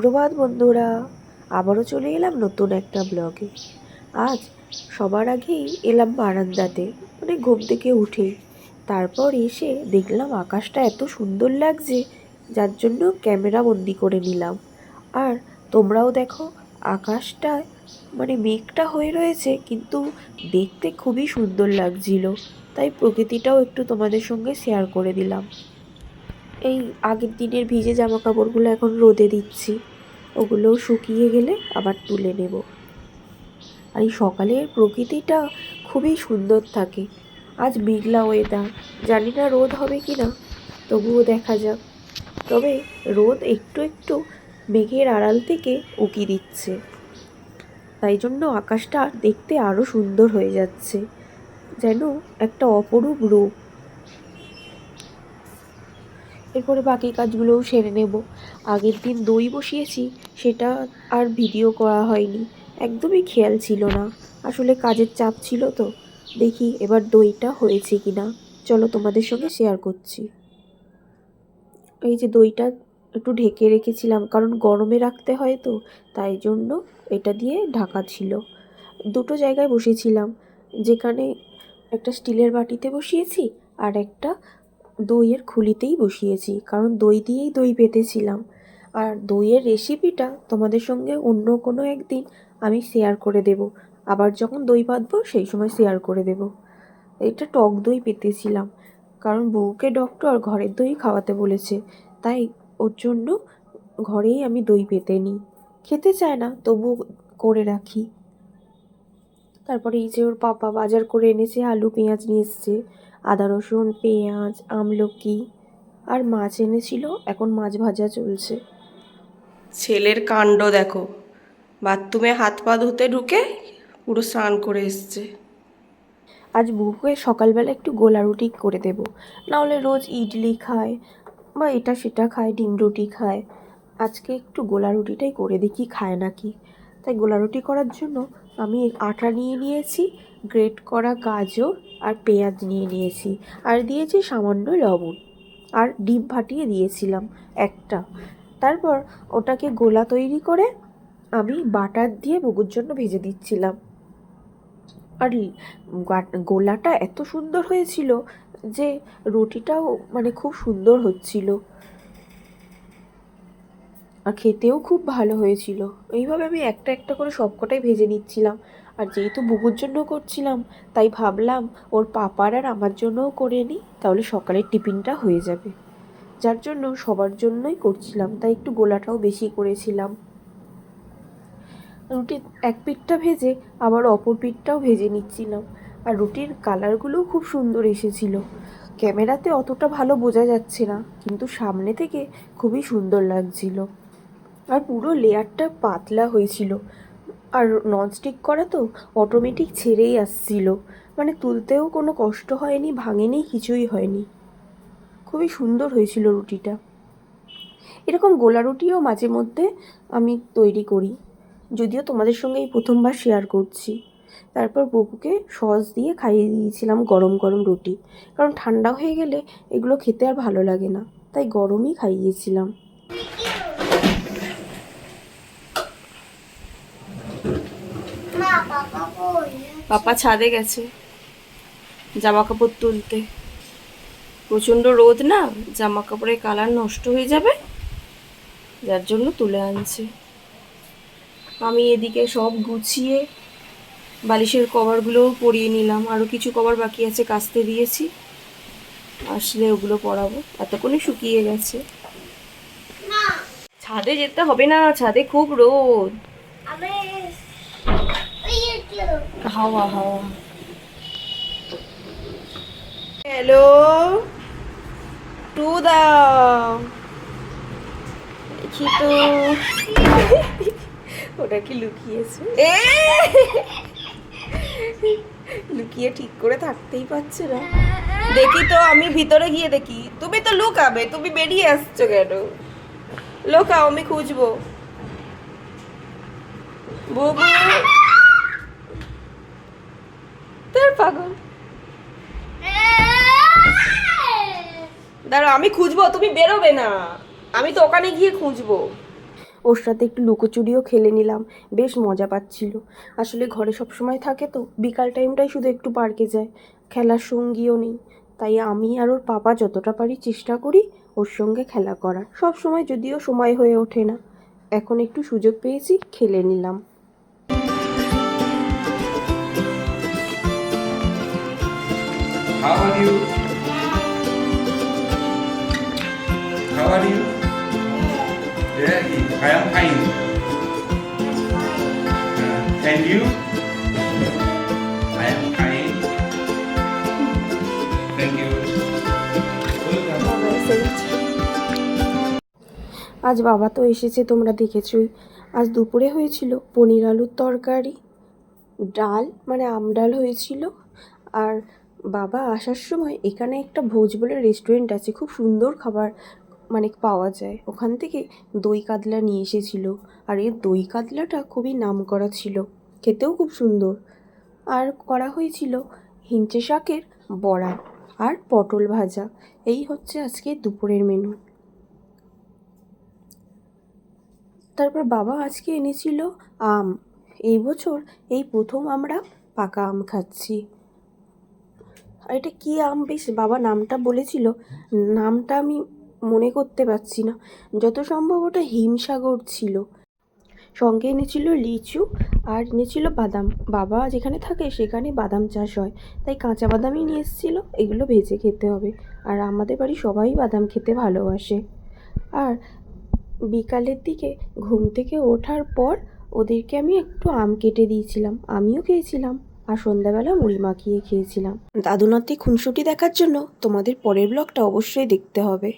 সুপ্রভাত, বন্ধুরা। আবারও চলে এলাম নতুন একটা ব্লগে আজ সবার আগেই এলাম বারান্দাতে মানে ঘুম থেকে উঠেই। তারপর এসে দেখলাম আকাশটা এত সুন্দর লাগছে, যার জন্য ক্যামেরা বন্দি করে নিলাম। আর তোমরাও দেখো, আকাশটা মানে মেঘটা হয়ে রয়েছে, কিন্তু দেখতে খুবই সুন্দর লাগছিল। তাই প্রকৃতিটাও একটু তোমাদের সঙ্গে শেয়ার করে দিলাম। এই আগের দিনের ভিজে জামা কাপড়গুলো এখন রোদে দিচ্ছি। ওগুলোও শুকিয়ে গেলে আবার তুলে নেব। আর এই সকালের প্রকৃতিটা খুবই সুন্দর থাকে। আজ মেঘলা ওয়েদার জানি না রোদ হবে কি না তবুও দেখা যাক। তবে রোদ একটু একটু মেঘের আড়াল থেকে উকি দিচ্ছে। তাই জন্য আকাশটা দেখতে আরও সুন্দর হয়ে যাচ্ছে। যেন একটা অপরূপ রূপ। এরপরে বাকি কাজগুলোও সেরে নেব। আগের দিন দই বসিয়েছি, সেটা আর ভিডিও করা হয়নি। একদমই খেয়াল ছিল না। আসলে কাজের চাপ ছিল তো। দেখি এবার দইটা হয়েছে কি না চলো তোমাদের সঙ্গে শেয়ার করছি। এই যে দইটা একটু ঢেকে রেখেছিলাম, কারণ গরমে রাখতে হয় তো, তাই জন্য এটা দিয়ে ঢাকা ছিল। দুটো জায়গায় বসেছিলাম, যেখানে একটা স্টিলের বাটিতে বসিয়েছি আর একটা দইয়ের খুলিতেই বসিয়েছি, কারণ দই দিয়েই দই পেতেছিলাম। আর দইয়ের রেসিপিটা তোমাদের সঙ্গে অন্য কোনো একদিন আমি শেয়ার করে দেব। আবার যখন দই পাতবো সেই সময় শেয়ার করে দেব। এটা টক দই পেতেছিলাম, কারণ বউকে ডক্টর ঘরের দই খাওয়াতে বলেছে। তাই ওর জন্য ঘরেই আমি দই পেতে নিই খেতে চায় না তবু করে রাখি। তারপরে এই যে ওর পাপা বাজার করে এনেছে, আলু, পেঁয়াজ নিয়ে এসছে। আদা রসুন পেঁয়াজ আমলকি আর মাছ এনেছিল। এখন মাছ ভাজা চলছে। ছেলের কাণ্ড দেখো। বাথরুমে হাত পা ধুতে ঢুকে পুরো স্নান করে এসছে। আজ বুকে সকালবেলা একটু গোলা রুটি করে দেব। নাহলে রোজ ইডলি খায় বা এটা সেটা খায় ডিম রুটি খায়। আজকে একটু গোলা রুটিটাই করে দেখি খায় নাকি। তাই গোলা রুটি করার জন্য আমি আটা নিয়ে নিয়েছি গ্রেট করা গাজর আর পেঁয়াজ নিয়ে নিয়েছি আর দিয়েছি সামান্য লবণ আর ডিম ফাটিয়ে দিয়েছিলাম একটা। তারপর ওটাকে গোলা তৈরি করে আমি বাটার দিয়ে বুকুর জন্য ভেজে দিচ্ছিলাম। আর গোলাটা এত সুন্দর হয়েছিল যে রুটিটাও মানে খুব সুন্দর হচ্ছিল। আর খেতেও খুব ভালো হয়েছিল। এইভাবে আমি একটা একটা করে সবকটাই ভেজে নিচ্ছিলাম। আর যেহেতু বুবুর জন্য করছিলাম, তাই ভাবলাম ওর পাপার আর আমার জন্যও করে নিই তাহলে সকালের টিফিনটা হয়ে যাবে। যার জন্য সবার জন্যই করছিলাম, তাই একটু গোলাটাও বেশি করেছিলাম। রুটির এক পিঠটা ভেজে আবার অপর পিঠটাও ভেজে নিচ্ছিলাম। আর রুটির কালারগুলোও খুব সুন্দর এসেছিল। ক্যামেরাতে অতটা ভালো বোঝা যাচ্ছে না, কিন্তু সামনে থেকে খুবই সুন্দর লাগছিল। আর পুরো লেয়ারটা পাতলা হয়েছিল। আর ননস্টিক করা তো অটোমেটিক ছেড়েই আসছিল। মানে তুলতেও কোনো কষ্ট হয়নি, ভাঙেনি, কিছুই হয়নি। খুবই সুন্দর হয়েছিল রুটিটা। এরকম গোলা রুটিও মাঝে মধ্যে আমি তৈরি করি। যদিও তোমাদের সঙ্গে এই প্রথমবার শেয়ার করছি। তারপর বপুকে সস দিয়ে খাইয়ে দিয়েছিলাম গরম গরম রুটি। কারণ ঠান্ডা হয়ে গেলে এগুলো খেতে আর ভালো লাগে না। তাই গরমই খাইয়েছিলাম। পাপা ছাদে গেছে জামা কাপড় তুলতে। প্রচণ্ড রোদ না জামা কাপড়ের কালার নষ্ট হয়ে যাবে, যার জন্য তুলে আনছে। আমি এদিকে সব গুছিয়ে বালিশের কভারগুলোও পরিয়ে নিলাম। আরও কিছু কভার বাকি আছে, কাচতে দিয়েছি। আসলে ওগুলো পরাবো, এতক্ষণে শুকিয়ে গেছে। ছাদে যেতে হবে না, ছাদে খুব রোদ। হাওয়া হাওয়া। হ্যালো টু দাও দেখি তো। ওটা কি লুকিয়েছে? এ! লুকিয়ে ঠিক করে থাকতেই পারছে না। দেখি তো আমি ভিতরে গিয়ে দেখি। তুমি তো লুকাবে তুমি বেরিয়ে আসছো কেন? লোকাও আমি খুঁজবো। বুবু তোর পাগল। দাঁড়াও, আমি খুঁজবো, তুমি বেরোবে না। আমি তো ওখানে গিয়ে খুঁজবো। ওর সাথে একটু লুকোচুরিও খেলে নিলাম, বেশ মজা পাচ্ছিল। আসলে ঘরে সব সময় থাকে তো, বিকাল টাইমটাই শুধু একটু পার্কে যায়, খেলার সঙ্গীও নেই। তাই আমি আর ওর পাপা যতটা পারি চেষ্টা করি ওর সঙ্গে খেলা করার। সব সময় যদিও সময় হয়ে ওঠে না। এখন একটু সুযোগ পেয়েছি, খেলে নিলাম। How are you? How are you? Yeah, I am fine. Uh, and you? I am fine. Thank you. আজ বাবা তো এসেছে তোমরা দেখেছই আজ দুপুরে হয়েছিল পনির আলুর তরকারি ডাল মানে আম ডাল হয়েছিল আর বাবা আসার সময় এখানে একটা ভোজ বলে রেস্টুরেন্ট আছে, খুব সুন্দর খাবার মানে পাওয়া যায়। ওখান থেকে দই কাতলা নিয়ে এসেছিল। আর এই দই কাতলাটা খুবই নামকরা ছিল। খেতেও খুব সুন্দর। আর করা হয়েছিল হিঞ্চে শাকের বড়া আর পটল ভাজা। এই হচ্ছে আজকে দুপুরের মেনু তারপর বাবা আজকে এনেছিল আম। এই বছর এই প্রথম আমরা পাকা আম খাচ্ছি। এটা কী আম? বেশ, বাবা নামটা বলেছিল। নামটা আমি মনে করতে পারছি না। যত সম্ভব ওটা হিমসাগর ছিল। সঙ্গে এনেছিল লিচু আর এনেছিল বাদাম। বাবা যেখানে থাকে সেখানে বাদাম চাষ হয়। তাই কাঁচা বাদামই নিয়ে এসেছিল। এগুলো ভেজে খেতে হবে। আর আমাদের বাড়ি সবাই বাদাম খেতে ভালোবাসে। আর বিকালের দিকে ঘুম থেকে ওঠার পর ওদেরকে আমি একটু আম কেটে দিয়েছিলাম। আমিও খেয়েছিলাম। আর সন্ধ্যাবেলা মুড়ি মাখিয়ে খেয়েছিলাম। দাদু নাতি খুনসুটি দেখার জন্য তোমাদের পরের ব্লগটা অবশ্যই দেখতে হবে।